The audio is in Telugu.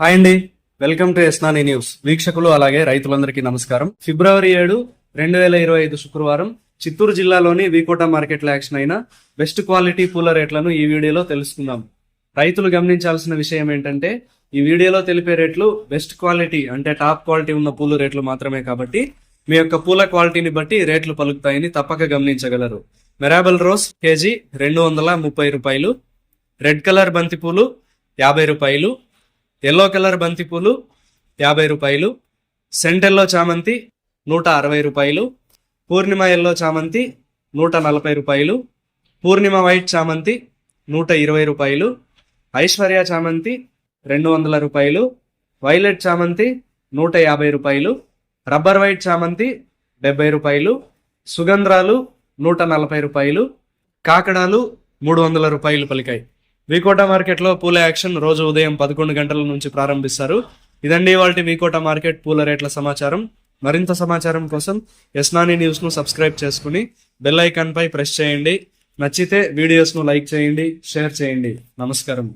హాయ్ అండి. వెల్కమ్ టు ఎస్నాని న్యూస్. వీక్షకులు అలాగే రైతులందరికీ నమస్కారం. ఫిబ్రవరి ఏడు రెండు వేల ఇరవై ఐదు శుక్రవారం చిత్తూరు జిల్లాలోని వీకోట మార్కెట్లో యాక్షన్ అయిన బెస్ట్ క్వాలిటీ పూల రేట్లను ఈ వీడియోలో తెలుసుకుందాం. రైతులు గమనించాల్సిన విషయం ఏంటంటే ఈ వీడియోలో తెలిపే రేట్లు బెస్ట్ క్వాలిటీ అంటే టాప్ క్వాలిటీ ఉన్న పూల రేట్లు మాత్రమే కాబట్టి మీ యొక్క పూల క్వాలిటీని బట్టి రేట్లు పలుకుతాయని తప్పక గమనించగలరు. మెరాబల్ రోజ్ కేజీ రెండు వందల ముప్పై రూపాయలు రెడ్ కలర్ బంతిపూలు యాభై రూపాయలు ఎల్లో కలర్ బంతిపూలు యాభై రూపాయలు సెంటెల్లో చామంతి నూట అరవై రూపాయలు పూర్ణిమ ఎల్లో చామంతి నూట నలభై రూపాయలు పూర్ణిమ వైట్ చామంతి నూట ఇరవై రూపాయలు ఐశ్వర్య చామంతి రెండు వందల రూపాయలు వైలెట్ చామంతి నూట యాభై రూపాయలు రబ్బర్ వైట్ చామంతి డెబ్బై రూపాయలు సుగంధ్రాలు నూట నలభై రూపాయలు కాకడాలు మూడు వందల రూపాయలు పలికాయి. వికోట మార్కెట్లో పూల యాక్షన్ రోజు ఉదయం పదకొండు గంటల నుంచి ప్రారంభిస్తారు. ఇదండి వాళ్ళ వికోట మార్కెట్ పూల రేట్ల సమాచారం. మరింత సమాచారం కోసం ఎస్నాని న్యూస్ను సబ్స్క్రైబ్ చేసుకుని బెల్ ఐకాన్ పై ప్రెస్ చేయండి. నచ్చితే వీడియోస్ను లైక్ చేయండి షేర్ చేయండి. నమస్కారం.